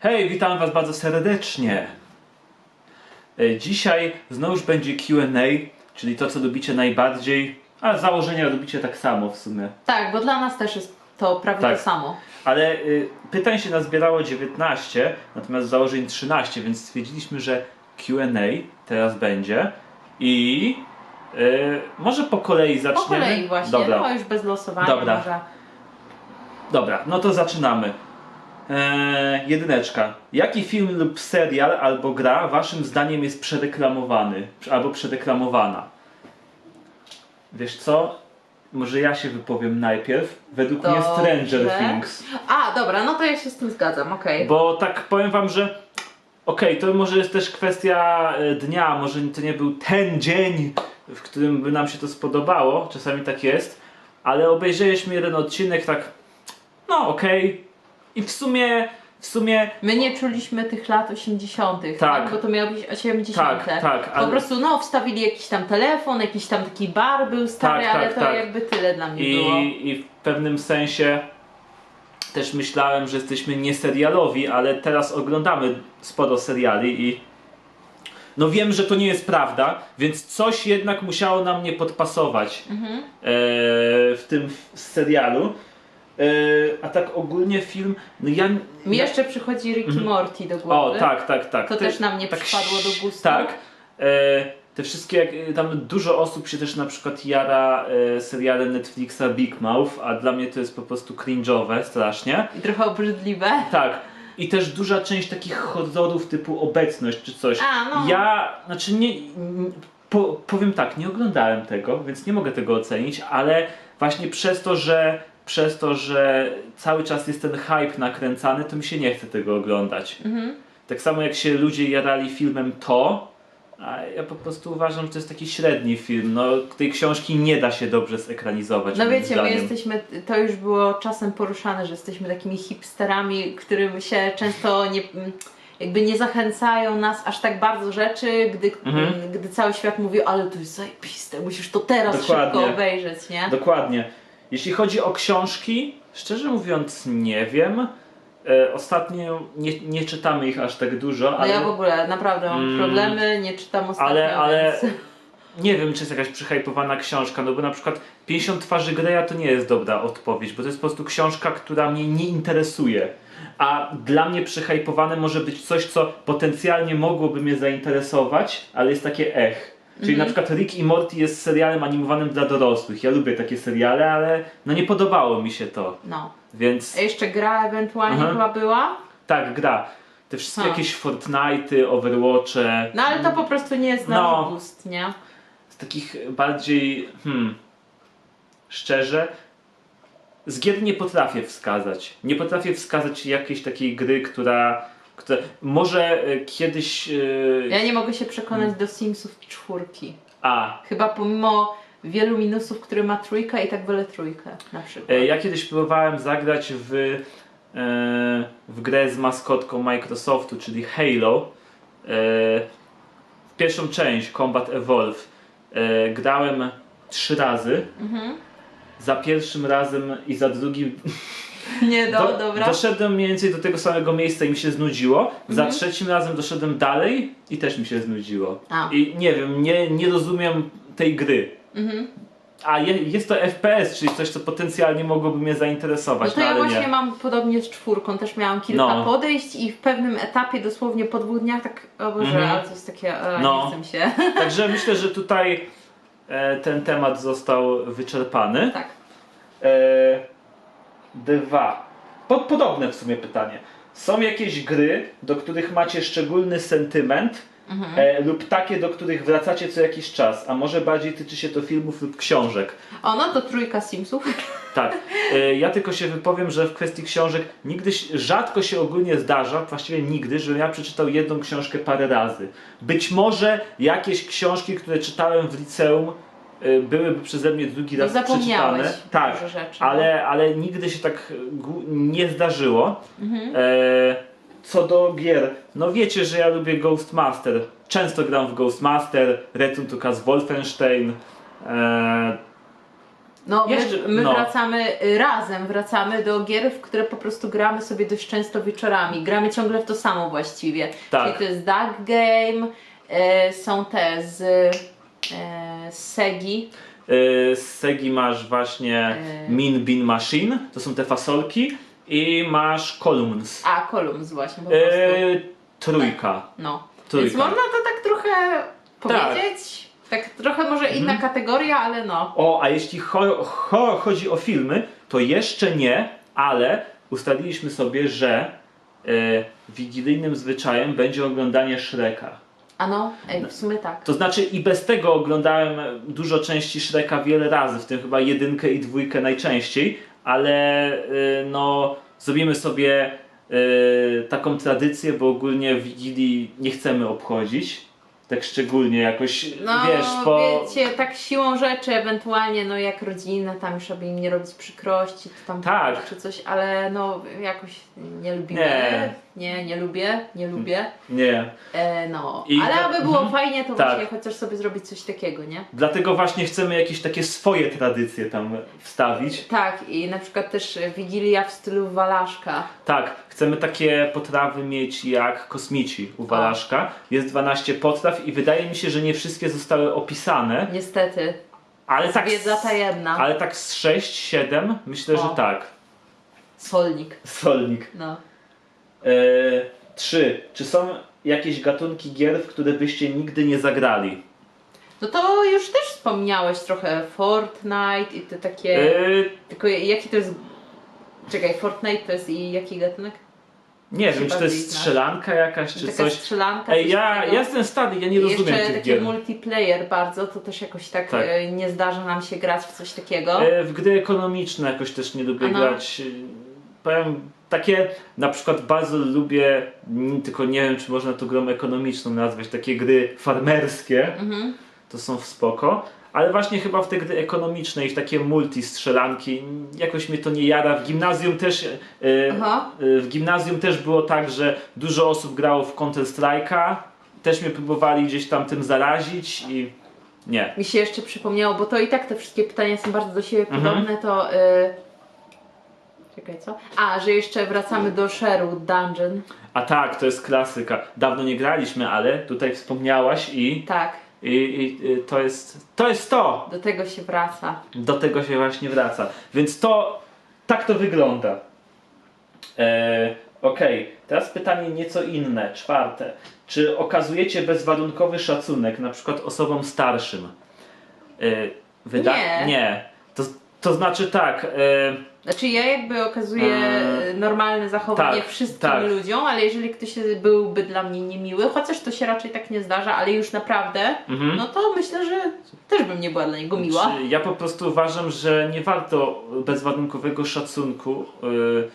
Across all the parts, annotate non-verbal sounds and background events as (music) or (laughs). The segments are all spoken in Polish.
Hej, witam Was bardzo serdecznie. E, Dzisiaj znowuż będzie QA, czyli to, co lubicie najbardziej, a z założenia lubicie tak samo w sumie. Tak, bo dla nas też jest to prawie Tak. to samo. Ale y, pytań się nazbierało 19, natomiast założeń 13, więc stwierdziliśmy, że QA teraz będzie i y, może po kolei Po zaczniemy. kolei właśnie, Dobra. no już bez losowania Dobra. może. Dobra, no to zaczynamy. Eee, jedyneczka. Jaki film lub serial albo gra waszym zdaniem jest przedeklamowany? Albo przedeklamowana? Wiesz co? Może ja się wypowiem najpierw. Według mnie Dobrze. Stranger Things. A, dobra, no to ja się z tym zgadzam, okej. Bo tak powiem wam, że okej, to może jest też kwestia e, dnia, może to nie był ten dzień, w którym by nam się to spodobało, czasami tak jest, ale obejrzeliśmy jeden odcinek tak, no okej, i w sumie, w sumie, My nie czuliśmy tych lat 80., tak. Tak. Bo to miało być 80. tak, tak, Po ale prostu no, wstawili jakiś tam telefon, jakiś tam taki bar był stary, Tak, ale tak, to tak. jakby tyle dla mnie było. i, i w pewnym sensie też myślałem, że jesteśmy nieserialowi, ale teraz oglądamy sporo seriali i no wiem, że to nie jest prawda, więc coś jednak musiało nam nie podpasować Mhm. e, w tym serialu. E, a tak ogólnie film, no ja... Mi ja jeszcze przychodzi Ricky Mhm. Morty do o, głowy. tak, tak, tak. To Ty- też nam nie tak, przypadło do gustu. Tak. E, te wszystkie, jak- tam dużo osób się też na przykład jara e, serialem Netflixa Big Mouth, a dla mnie to jest po prostu cringe'owe strasznie. I trochę obrzydliwe. Tak. I też duża część takich horrorów typu obecność czy coś. A, no. Ja, znaczy nie, po, powiem tak, nie oglądałem tego, więc nie mogę tego ocenić, ale właśnie przez to, że przez to, że cały czas jest ten hype nakręcany, to mi się nie chce tego oglądać. Mhm. Tak samo jak się ludzie jarali filmem To, a ja po prostu uważam, że to jest taki średni film. No, tej książki nie da się dobrze zekranizować. No wiecie, my zdaniem. jesteśmy, to już było czasem poruszane, że jesteśmy takimi hipsterami, którym się często nie, jakby nie zachęcają nas aż tak bardzo rzeczy, gdy, Mhm. gdy cały świat mówi, ale to jest zajebiste, musisz to teraz Dokładnie. szybko obejrzeć, nie? Dokładnie. Jeśli chodzi o książki, szczerze mówiąc nie wiem. E, ostatnio nie, nie czytamy ich aż tak dużo, No ale ja w ogóle naprawdę mam Mm. problemy, nie czytam ostatnio, Ale- ale- więc... (laughs) nie wiem, czy jest jakaś przyhypowana książka, no bo na przykład 50 twarzy Greya to nie jest dobra odpowiedź, bo to jest po prostu książka, która mnie nie interesuje. A dla mnie przyhypowane może być coś, co potencjalnie mogłoby mnie zainteresować, ale jest takie ech. Czyli Mhm. na przykład Rick i Morty jest serialem animowanym dla dorosłych. Ja lubię takie seriale, ale no nie podobało mi się to. No. Więc A jeszcze gra ewentualnie Aha. chyba była, tak, gra. Te wszystkie Ha. jakieś Fortnite'y, Overwatche. no ale to po prostu nie jest nasz No. gust, nie? z takich bardziej, hmm, szczerze, z gier nie potrafię wskazać. Nie potrafię wskazać jakiejś takiej gry, która, może e, kiedyś... e, Ja nie mogę się przekonać do Simsów czwórki. A, Chyba pomimo wielu minusów, które ma trójka i tak wolę trójkę na przykład. e, ja kiedyś próbowałem zagrać w, e, w grę z maskotką Microsoftu, czyli Halo. E, w pierwszą część, Combat Evolve, e, grałem trzy razy. Mhm. Za pierwszym razem i za drugim (laughs) Nie, do, Do, dobra. Doszedłem mniej więcej do tego samego miejsca i mi się znudziło. Za Mhm. trzecim razem doszedłem dalej i też mi się znudziło. A. I nie wiem, nie, nie rozumiem tej gry. Mhm. A je, jest to FPS, czyli coś, co potencjalnie mogłoby mnie No zainteresować, to no, ja właśnie nie. mam podobnie z czwórką, też miałam kilka No. podejść i w pewnym etapie, dosłownie po dwóch dniach, tak, o Boże, Mhm. ale to jest takie, e, No. nie chcę się. (laughs) Także myślę, że tutaj e, ten temat został wyczerpany. tak. E, dwa. Po, podobne w sumie pytanie. Są jakieś gry, do których macie szczególny sentyment Mhm. e, lub takie, do których wracacie co jakiś czas, a może bardziej tyczy się to filmów lub książek. O, no to trójka Simsów. (laughs) Tak. E, ja tylko się wypowiem, że w kwestii książek nigdy, rzadko się ogólnie zdarza, właściwie nigdy, żebym ja przeczytał jedną książkę parę razy. Być może jakieś książki, które czytałem w liceum, byłyby przeze mnie drugi No raz zapomniałeś przeczytane. Tak, rzeczy. no. ale, ale nigdy się tak e, nie zdarzyło. Mhm. E, co do gier, no wiecie, że ja lubię Ghostmaster. Często gram w Ghostmaster, Return to Castle Wolfenstein. E, No, my, Jeszcze- my no. wracamy y, razem, wracamy do gier, w które po prostu gramy sobie dość często wieczorami. Gramy ciągle w to samo właściwie. Tak. Czyli to jest Duck Game, y, są te y, z Segi. Yy, z Segi masz właśnie Yy. Min Bean Machine, to są te fasolki, i masz Columns. A, Columns właśnie po prostu. Trójka. No. Trójka. Więc można to tak trochę powiedzieć. Tak, trochę może inna Mhm. kategoria, ale no. O, a jeśli cho cho chodzi o filmy, to jeszcze nie, ale ustaliliśmy sobie, że yy, wigilijnym zwyczajem będzie oglądanie Shreka. A no, ej, w sumie tak. To znaczy i bez tego oglądałem dużo części Shreka wiele razy, w tym chyba jedynkę i dwójkę najczęściej, ale y, no zrobimy sobie y, taką tradycję, bo ogólnie Wigilii nie chcemy obchodzić. Tak szczególnie jakoś, No, wiesz, po... wiecie, tak siłą rzeczy, ewentualnie, no jak rodzina, tam już aby im nie robić przykrości, to tam Tak. czy coś, ale no jakoś nie lubimy. Nie. Nie, nie, lubię, nie lubię. Nie. E, no, I ale to- aby było mhm. fajnie, to Tak. właśnie chociaż sobie zrobić coś takiego, nie? Dlatego właśnie chcemy jakieś takie swoje tradycje tam wstawić. Tak, i na przykład też Wigilia w stylu Walaszka. Tak, chcemy takie potrawy mieć jak kosmici u Walaszka. Jest 12 potraw i wydaje mi się, że nie wszystkie zostały opisane, Niestety, ale tak, wiedza tajemna. ale tak z 6, 7 myślę, O. że tak. Solnik, Solnik. no. E, 3. Czy są jakieś gatunki gier, w które byście nigdy nie zagrali? No to już też wspomniałeś trochę Fortnite i te takie... E, Tylko jaki to jest... Czekaj, Fortnite to jest i jaki gatunek? nie wiem, czy to jest strzelanka jakaś, czy Taka coś. strzelanka. Ej, coś ja, takiego. ja jestem stary, ja nie I rozumiem jeszcze tych taki gier. multiplayer bardzo, to też jakoś tak, Tak. e, nie zdarza nam się grać w coś takiego. E, W gry ekonomiczne jakoś też nie lubię grać. E, Powiem, takie na przykład bardzo lubię, tylko nie wiem czy można to grą ekonomiczną nazwać, takie gry farmerskie, Mhm. to są w spoko. Ale właśnie chyba w te gry ekonomiczne i w takie multi strzelanki mm, jakoś mnie to nie jara. W gimnazjum też e, e, w gimnazjum też było tak, że dużo osób grało w Counter Strike'a. Też mnie próbowali gdzieś tam tym zarazić i nie. Mi się jeszcze przypomniało, bo to i tak te wszystkie pytania są bardzo do siebie Mhm. podobne, to... Y... Czekaj, co? A, że jeszcze wracamy do Sherwood Dungeon. A tak, to jest klasyka. Dawno nie graliśmy, ale tutaj wspomniałaś i, Tak, i, i i to jest to jest to. do tego się wraca. Do tego się właśnie wraca. Więc to tak to wygląda. E, Okej, teraz pytanie nieco inne, czwarte. Czy okazujecie bezwarunkowy szacunek na przykład osobom starszym? E, wyda- Nie. Nie. To, to znaczy tak. E, Znaczy ja jakby okazuję Mm. normalne zachowanie Tak, wszystkim tak. ludziom, ale jeżeli ktoś byłby dla mnie niemiły, chociaż to się raczej tak nie zdarza, ale już naprawdę, mhm. no to myślę, że też bym nie była dla niego miła. Czy Ja po prostu uważam, że nie warto bezwarunkowego szacunku y,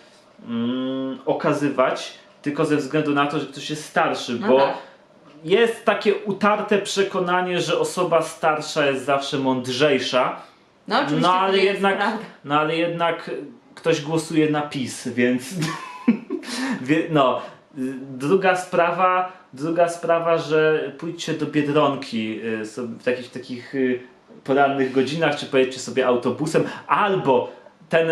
mm, okazywać tylko ze względu na to, że ktoś jest starszy, No bo tak. jest takie utarte przekonanie, że osoba starsza jest zawsze mądrzejsza, No oczywiście no ale nie jest jednak, prawda. no ale jednak ktoś głosuje na PiS, więc (laughs) no. y, Druga sprawa, druga sprawa, że pójdźcie do Biedronki sobie w takich, takich porannych godzinach, czy pojedźcie sobie autobusem, albo ten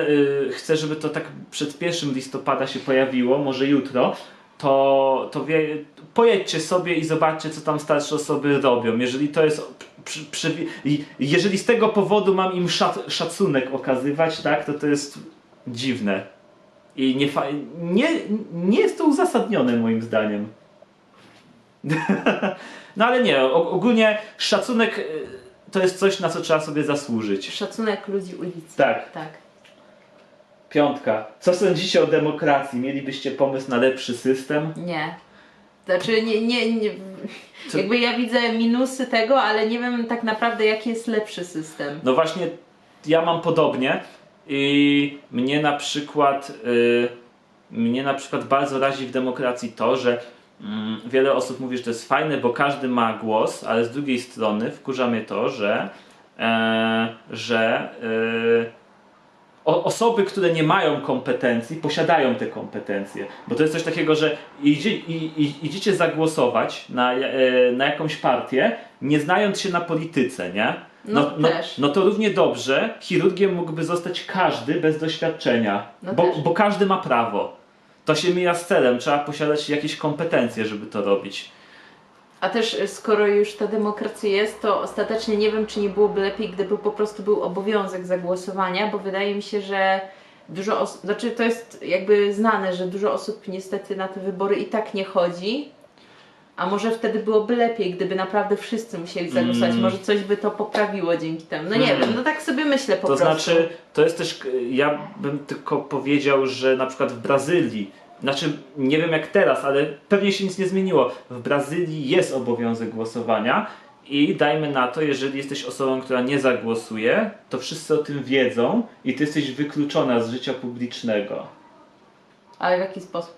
chce, żeby to tak przed 1 listopada się pojawiło, może jutro, to, to wie, pojedźcie sobie i zobaczcie, co tam starsze osoby robią. Jeżeli to jest. Przy, przy, jeżeli z tego powodu mam im szac, szacunek okazywać, tak, to to jest dziwne. I nie, nie, nie jest to uzasadnione moim zdaniem. (laughs) no ale nie, ogólnie szacunek y, to jest coś, na co trzeba sobie zasłużyć. Szacunek ludzi ulicy. Tak. Tak. Piątka. Co sądzicie o demokracji? Mielibyście pomysł na lepszy system? Nie. Znaczy nie, nie, nie Co- jakby ja widzę minusy tego, ale nie wiem tak naprawdę jaki jest lepszy system. No właśnie, ja mam podobnie i mnie na przykład y, mnie na przykład bardzo razi w demokracji to, że mm, wiele osób mówi, że to jest fajne, bo każdy ma głos, ale z drugiej strony wkurza mnie to, że e, że y, o, osoby, które nie mają kompetencji, posiadają te kompetencje. Bo to jest coś takiego, że idzie, i, idziecie zagłosować na, e, na jakąś partię, nie znając się na polityce, nie? No, no, też. no to równie dobrze chirurgiem mógłby zostać każdy bez doświadczenia, No bo, bo każdy ma prawo. To się mija z celem, trzeba posiadać jakieś kompetencje, żeby to robić. A też y, skoro już ta demokracja jest, to ostatecznie nie wiem, czy nie byłoby lepiej, gdyby po prostu był obowiązek zagłosowania, bo wydaje mi się, że dużo osób, znaczy to jest jakby znane, że dużo osób niestety na te wybory i tak nie chodzi. A może wtedy byłoby lepiej, gdyby naprawdę wszyscy musieli zagłosować. Mm. Może coś by to poprawiło dzięki temu. No nie Hmm. wiem, no tak sobie myślę po to prostu. znaczy, to jest też, ja bym tylko powiedział, że na przykład w Brazylii, znaczy nie wiem jak teraz, ale pewnie się nic nie zmieniło. W Brazylii jest obowiązek głosowania i dajmy na to, jeżeli jesteś osobą, która nie zagłosuje, to wszyscy o tym wiedzą i ty jesteś wykluczona z życia publicznego. Ale w jaki sposób?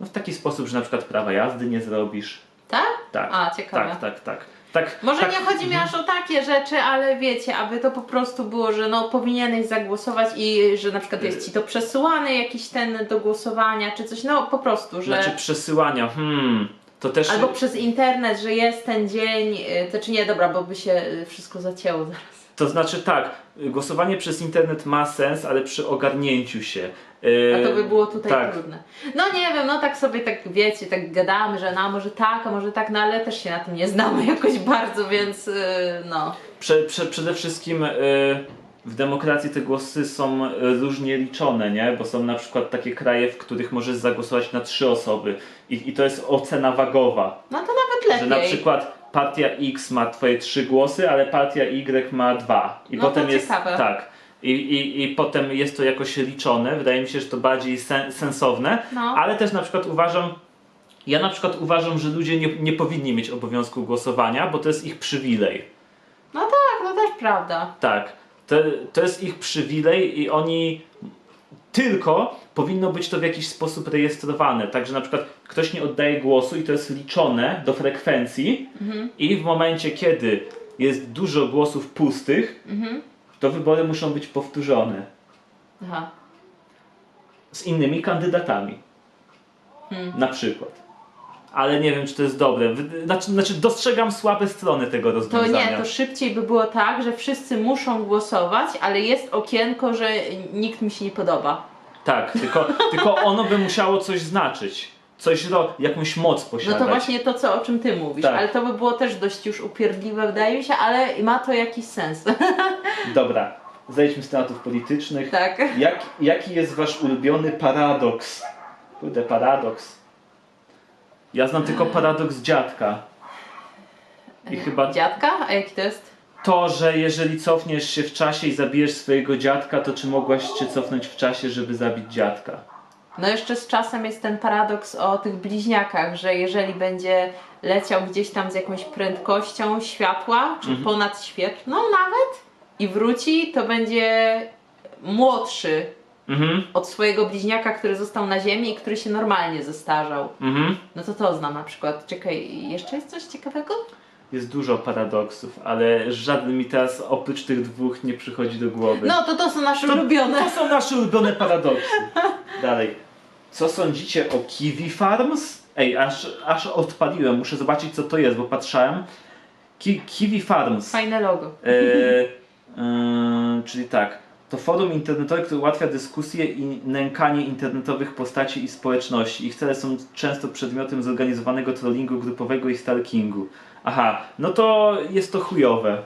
No w taki sposób, że na przykład prawa jazdy nie zrobisz. Tak? Tak. A, ciekawe. Tak, tak, tak. Tak Może tak, nie chodzi mi aż o takie rzeczy, ale wiecie, aby to po prostu było, że no powinieneś zagłosować i że na przykład jest ci to przesyłany jakiś ten do głosowania czy coś, no po prostu, że Znaczy przesyłania, hmm, to też... albo przez internet, że jest ten dzień, y, to czy nie, dobra, bo by się y, wszystko zacięło zaraz. To znaczy tak, głosowanie przez internet ma sens, ale przy ogarnięciu się. A Yy, to by było tutaj tak. trudne. No nie wiem, no tak sobie tak wiecie, tak gadamy, że no może tak, a może tak, no ale też się na tym nie znamy (laughs) jakoś bardzo, więc y, no. Prze, prze, przede wszystkim yy, w demokracji te głosy są yy, różnie liczone, nie? Bo są na przykład takie kraje, w których możesz zagłosować na trzy osoby i, i to jest ocena wagowa. No to nawet Że lepiej. na przykład partia X ma twoje trzy głosy, ale partia Y ma dwa. I No potem to jest ciekawe. tak. I, i, I potem jest to jakoś liczone. Wydaje mi się, że to bardziej sen, sensowne. No. Ale też na przykład uważam, ja na przykład uważam, że ludzie nie, nie powinni mieć obowiązku głosowania, bo to jest ich przywilej. No tak, no też prawda. Tak. To, to jest ich przywilej i oni tylko powinno być to w jakiś sposób rejestrowane. Także na przykład ktoś nie oddaje głosu i to jest liczone do frekwencji i w momencie, kiedy jest dużo głosów pustych, to wybory muszą być powtórzone Aha. z innymi kandydatami. Na przykład. Ale nie wiem, czy to jest dobre. Znaczy, znaczy dostrzegam słabe strony tego To rozwiązania. nie, to szybciej by było tak, że wszyscy muszą głosować, ale jest okienko, że nikt mi się nie podoba. Tak, tylko, (laughs) tylko ono by musiało coś znaczyć. Coś, ro, jakąś moc No posiadać. to właśnie to, co, o czym ty mówisz, Tak. ale to by było też dość już upierdliwe, wydaje mi się, ale ma to jakiś sens. (laughs) Dobra, zejdźmy z tematów politycznych. tak. Jak, jaki jest wasz ulubiony paradoks? Kurde, paradoks. Ja znam tylko paradoks dziadka. I chyba Dziadka? A jaki to jest? to, że jeżeli cofniesz się w czasie i zabijesz swojego dziadka, to czy mogłaś się cofnąć w czasie, żeby zabić dziadka? No jeszcze z czasem jest ten paradoks o tych bliźniakach, że jeżeli będzie leciał gdzieś tam z jakąś prędkością światła, czy ponad świetlną nawet i wróci, to będzie młodszy Mhm, od swojego bliźniaka, który został na ziemi i który się normalnie zestarzał. mhm. No to to znam na przykład. Czekaj, jeszcze jest coś ciekawego? Jest dużo paradoksów, ale żaden mi teraz oprócz tych dwóch nie przychodzi do głowy. No to to są nasze ulubione. To są nasze ulubione paradoksy. (laughs) Dalej. Co sądzicie o Kiwi Farms? Ej, aż, aż odpaliłem, muszę zobaczyć co to jest, bo patrzałem. Ki, Kiwi Farms. Fajne logo. E, (laughs) e, czyli tak. To forum internetowe, które ułatwia dyskusję i nękanie internetowych postaci i społeczności. Ich cele są często przedmiotem zorganizowanego trollingu grupowego i stalkingu. Aha, no to jest to chujowe.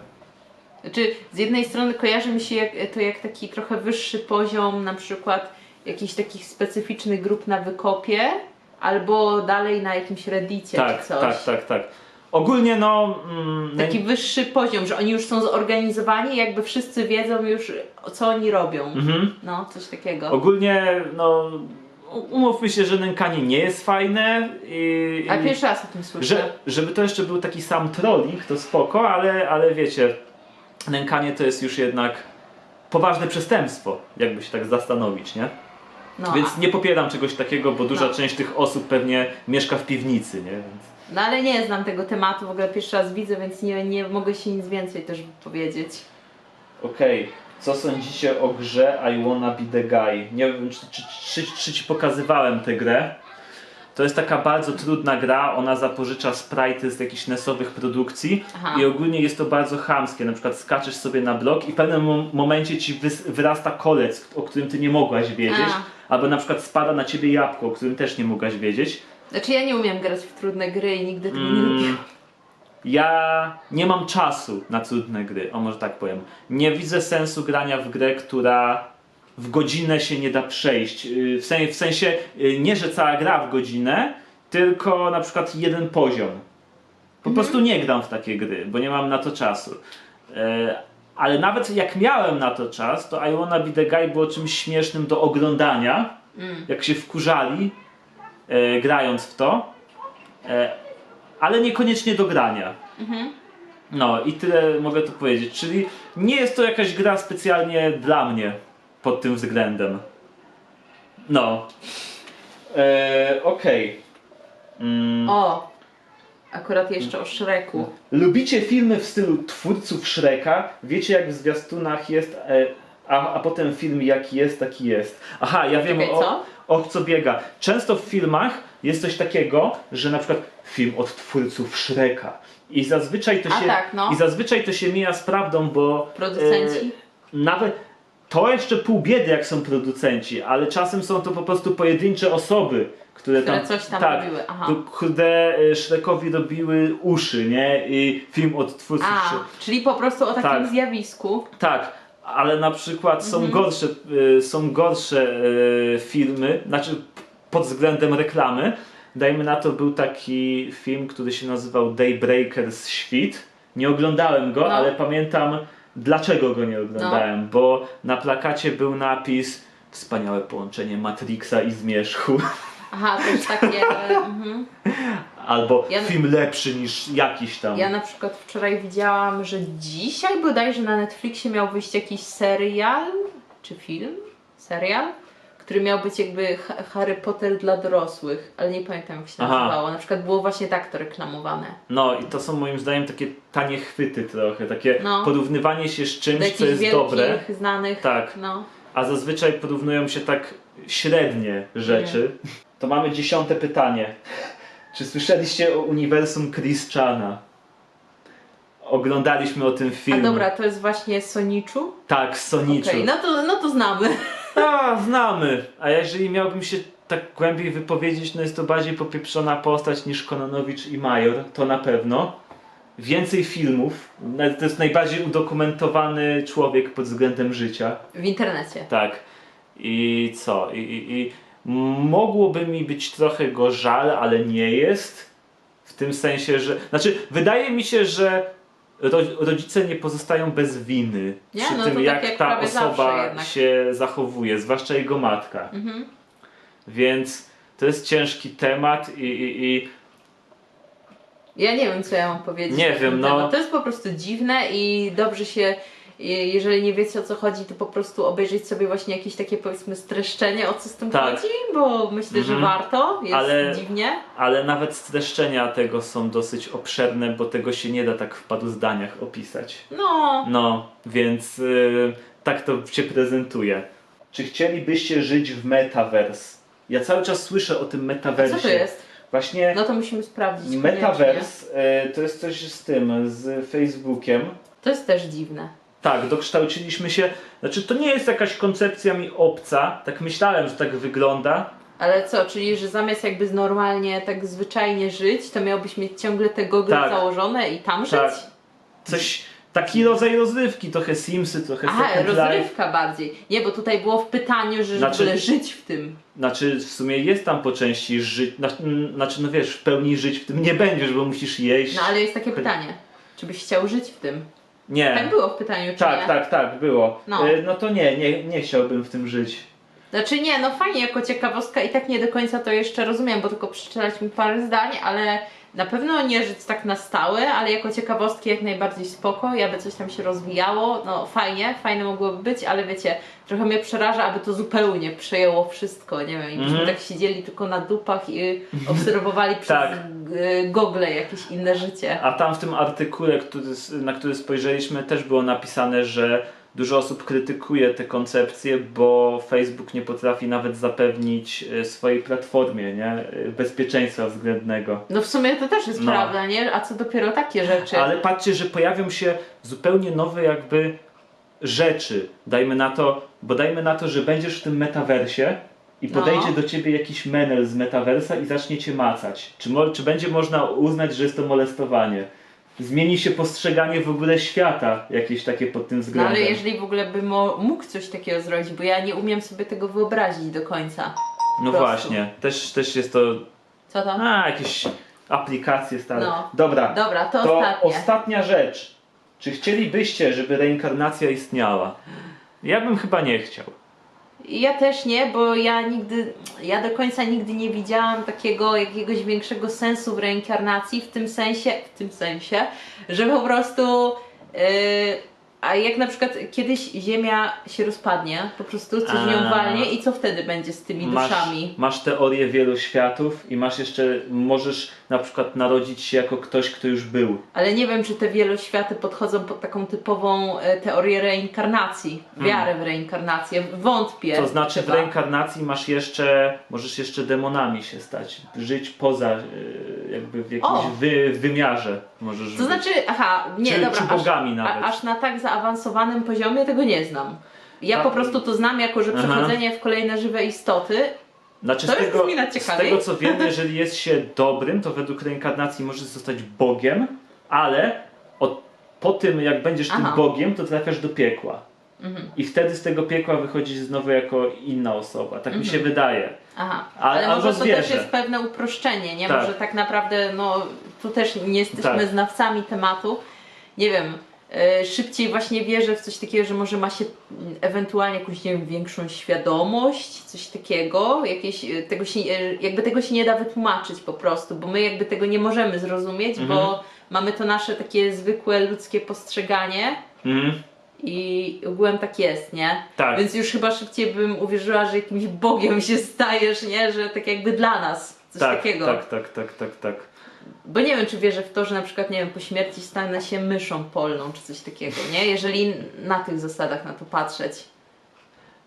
Znaczy, z jednej strony kojarzy mi się jak, to jak taki trochę wyższy poziom, na przykład jakichś takich specyficznych grup na wykopie, albo dalej na jakimś reddicie Tak, czy coś. tak, tak, tak. Ogólnie no... Mm, Taki wyższy poziom, że oni już są zorganizowani, jakby wszyscy wiedzą już, co oni robią. Mhm. No, coś takiego. Ogólnie, no, umówmy się, że nękanie nie jest fajne i, A pierwszy raz o tym słyszę. że, żeby to jeszcze był taki sam trolling, to spoko, ale, ale wiecie, nękanie to jest już jednak poważne przestępstwo, jakby się tak zastanowić, nie? No, Więc nie popieram czegoś takiego, bo duża No. część tych osób pewnie mieszka w piwnicy, nie? Więc... no ale nie znam tego tematu, w ogóle pierwszy raz widzę, więc nie, nie mogę się nic więcej też powiedzieć. Okej, co sądzicie o grze I Wanna Be The Guy? Nie wiem, czy, czy, czy, czy ci pokazywałem tę grę. To jest taka bardzo trudna gra, ona zapożycza sprite'y z jakichś nesowych produkcji Aha. i ogólnie jest to bardzo chamskie. Na przykład skaczesz sobie na blok i w pewnym mom- momencie ci wys- wyrasta kolec, o którym ty nie mogłaś wiedzieć, A. albo na przykład spada na ciebie jabłko, o którym też nie mogłaś wiedzieć. Znaczy ja nie umiem grać w trudne gry i nigdy tego nie Mm, lubiłam. Ja nie mam czasu na trudne gry, o może tak powiem. Nie widzę sensu grania w grę, która w godzinę się nie da przejść. Yy, W sensie, w sensie yy, nie, że cała gra w godzinę, tylko na przykład jeden poziom. Po prostu nie gram w takie gry, bo nie mam na to czasu. Yy, Ale nawet jak miałem na to czas, to I Wanna Be The Guy było czymś śmiesznym do oglądania, jak się wkurzali e, grając w to, e, ale niekoniecznie do grania. No i tyle mogę tu powiedzieć. Czyli nie jest to jakaś gra specjalnie dla mnie pod tym względem. No. E, Okej. Mm. O! Akurat jeszcze o Shreku. Lubicie filmy w stylu twórców Shreka? Wiecie jak w zwiastunach jest, e, a, a potem film jaki jest, taki jest. Aha, ja wiem Czekaj, o, co? o co biega. Często w filmach jest coś takiego, że na przykład film od twórców Shreka. I zazwyczaj to A się, tak, no. i zazwyczaj to się mija z prawdą, bo Producenci? e, nawet to jeszcze pół biedy jak są producenci, ale czasem są to po prostu pojedyncze osoby, które, Które tam, coś tam tak, robiły, aha. to kurde e, Shrekowi robiły uszy, nie? I film od twórców A, czyli po prostu o takim Tak. zjawisku. Tak, ale na przykład są Mhm. gorsze, y, są gorsze y, filmy, znaczy pod względem reklamy. Dajmy na to, był taki film, który się nazywał Daybreakers Świt. Nie oglądałem go, No. ale pamiętam dlaczego go nie oglądałem, bo na plakacie był napis Wspaniałe połączenie Matrixa i Zmierzchu. (laughs) Aha, to już takie. e, mhm. Albo Ja- film lepszy niż jakiś tam. Ja na przykład wczoraj widziałam, że dzisiaj bodajże na Netflixie miał wyjść jakiś serial, czy film? Serial? Który miał być jakby Ha- Harry Potter dla dorosłych, ale nie pamiętam jak się Aha. nazywało. Na przykład było właśnie tak to reklamowane. No i to są moim zdaniem takie tanie chwyty trochę, takie No. porównywanie się z Do czymś, co jakichś jest wielkich, dobre. znanych. Tak. No. a zazwyczaj porównują się tak średnie rzeczy. To mamy dziesiąte pytanie. Czy słyszeliście o uniwersum Chris Chana? Oglądaliśmy o tym A film. dobra, to jest właśnie Soniczu? Tak, Soniczu. Okej, no, to, no to znamy. A, znamy. A jeżeli miałbym się tak głębiej wypowiedzieć, no jest to bardziej popieprzona postać niż Kononowicz i Major, to na pewno. Więcej filmów. Na- To jest najbardziej udokumentowany człowiek pod względem życia. W internecie. Tak. I co? I, i, i mogłoby mi być trochę go żal, ale nie jest. W tym sensie, że. Znaczy, wydaje mi się, że ro, rodzice nie pozostają bez winy Nie? przy No tym, jak tak jak ta osoba się zachowuje, zwłaszcza jego matka. Mhm. Więc to jest ciężki temat i, i, i Ja nie wiem, co ja mam powiedzieć. Nie wiem, no. temat. To jest po prostu dziwne i dobrze się, jeżeli nie wiecie o co chodzi, to po prostu obejrzeć sobie właśnie jakieś takie powiedzmy streszczenie, o co z tym Tak. chodzi, bo myślę, że Mhm. warto. Jest Ale- dziwnie. ale nawet streszczenia tego są dosyć obszerne, bo tego się nie da tak w paru zdaniach opisać. No, No, więc y, tak to się prezentuje. Czy chcielibyście żyć w metaverse? Ja cały czas słyszę o tym a metaversie. co to jest? Właśnie No to musimy sprawdzić. metaverse y, to jest coś z tym, z Facebookiem. To jest też dziwne. Tak, dokształciliśmy się. Znaczy, to nie jest jakaś koncepcja mi obca. Tak myślałem, że tak wygląda. Ale co, czyli że zamiast jakby normalnie, tak zwyczajnie żyć, to miałbyś mieć ciągle te gogle Tak. założone i tam żyć? Tak. Coś, taki rodzaj rozrywki, trochę Simsy, trochę Aha, Second Life. rozrywka bardziej. Nie, bo tutaj było w pytaniu, że Znaczy- w ogóle żyć w tym. Znaczy, w sumie jest tam po części żyć. Znaczy, no wiesz, w pełni żyć w tym nie będziesz, bo musisz jeść. No ale jest takie pytanie. Czy byś chciał żyć w tym? Nie. Tak było w pytaniu, czy tak, nie? tak, tak, było. No. E, no to nie, nie, nie chciałbym w tym żyć. Znaczy nie, no fajnie jako ciekawostka i tak nie do końca to jeszcze rozumiem, bo tylko przeczytać mi parę zdań, ale na pewno nie żyć tak na stałe, ale jako ciekawostki jak najbardziej spoko, i aby coś tam się rozwijało, no fajnie, fajne mogłoby być, ale wiecie, trochę mnie przeraża, aby to zupełnie przejęło wszystko, nie wiem, i byśmy Mhm. tak siedzieli tylko na dupach i obserwowali (laughs) przez Tak. y, gogle jakieś inne życie. A tam w tym artykule, który, na który spojrzeliśmy, też było napisane, że dużo osób krytykuje te koncepcje, bo Facebook nie potrafi nawet zapewnić e, swojej platformie nie? E, bezpieczeństwa względnego. No w sumie to też jest No. prawda, nie? A co dopiero takie rzeczy. Ale patrzcie, że pojawią się zupełnie nowe jakby rzeczy. Dajmy na to, bo dajmy na to, że będziesz w tym metaversie i No. podejdzie do ciebie jakiś menel z metaversa i zacznie cię macać. Czy, czy będzie można uznać, że jest to molestowanie? Zmieni się postrzeganie w ogóle świata jakieś takie pod tym No względem. ale jeżeli w ogóle by mo- mógł coś takiego zrobić, bo ja nie umiem sobie tego wyobrazić do końca. No prostu. właśnie, też, też jest to Co to? a, jakieś aplikacje stare. No. Dobra, Dobra, to, to ostatnie. ostatnia rzecz. Czy chcielibyście, żeby reinkarnacja istniała? Ja bym chyba nie chciał. Ja też nie, bo ja nigdy, ja do końca nigdy nie widziałam takiego jakiegoś większego sensu w reinkarnacji, w tym sensie, w tym sensie, że po prostu, yy, a jak na przykład kiedyś Ziemia się rozpadnie, po prostu coś w nią A. walnie i co wtedy będzie z tymi Masz, duszami? masz teorię wielu światów i masz jeszcze, możesz na przykład narodzić się jako ktoś, kto już był. Ale nie wiem, czy te wieloświaty podchodzą pod taką typową e, teorię reinkarnacji, wiarę w reinkarnację. Wątpię. To znaczy w chyba. reinkarnacji masz jeszcze, możesz jeszcze demonami się stać, żyć poza, e, jakby w jakimś O! wy, wymiarze możesz To znaczy, aha, nie, Czy- dobra, czy bogami aż, nawet. A, aż na tak zaawansowanym poziomie tego nie znam. Ja po prostu to znam jako, że Aha. przechodzenie w kolejne żywe istoty. Znaczy To z jest tego, na z tego co wiem, jeżeli jest się dobrym, to według reinkarnacji możesz zostać Bogiem, ale od, po tym jak będziesz tym Aha. Bogiem, to trafiasz do piekła. Mhm. I wtedy z tego piekła wychodzisz znowu jako inna osoba. Tak mi się Mhm. wydaje. Aha, Ale- ale, może to też jest pewne uproszczenie, nie? Tak. Może tak naprawdę, no tu też nie jesteśmy Tak. znawcami tematu. Nie wiem, e, szybciej właśnie wierzę w coś takiego, że może ma się ewentualnie jakąś, nie wiem, większą świadomość, coś takiego, jakieś, e, tego się, e, jakby tego się nie da wytłumaczyć po prostu, bo my jakby tego nie możemy zrozumieć, Mhm. bo mamy to nasze takie zwykłe ludzkie postrzeganie Mhm. I ogółem tak jest, nie? Tak. Więc już chyba szybciej bym uwierzyła, że jakimś Bogiem się stajesz, nie? Że tak jakby dla nas. Coś tak, takiego. tak, tak, tak, tak, tak. Bo nie wiem, czy wierzę w to, że na przykład, nie wiem, po śmierci stanę się myszą polną, czy coś takiego, nie? Jeżeli na tych zasadach na to patrzeć.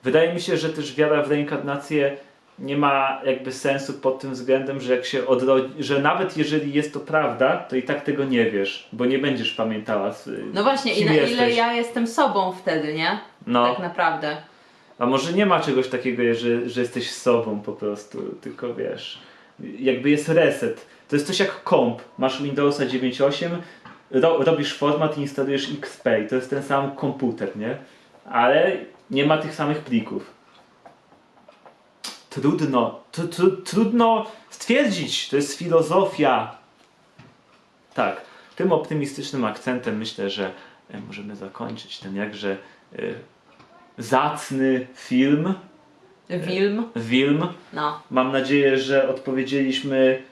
Wydaje mi się, że też wiara w reinkarnację nie ma jakby sensu pod tym względem, że jak się odrodzi, że nawet jeżeli jest to prawda, to i tak tego nie wiesz, bo nie będziesz pamiętała. No właśnie, i na ile jesteś. ja jestem sobą wtedy, nie? No, Tak naprawdę. a może nie ma czegoś takiego, że, że jesteś sobą po prostu, tylko wiesz, jakby jest reset. To jest coś jak komp. Masz Windowsa 9.8, ro, robisz format i instalujesz XP i to jest ten sam komputer, nie? Ale nie ma tych samych plików. Trudno, tru, tru, trudno stwierdzić, to jest filozofia. Tak, tym optymistycznym akcentem myślę, że e, możemy zakończyć ten jakże e, zacny film, Wilm. film. No. Mam nadzieję, że odpowiedzieliśmy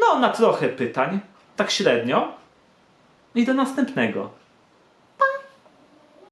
no, na trochę pytań, tak średnio. I do następnego.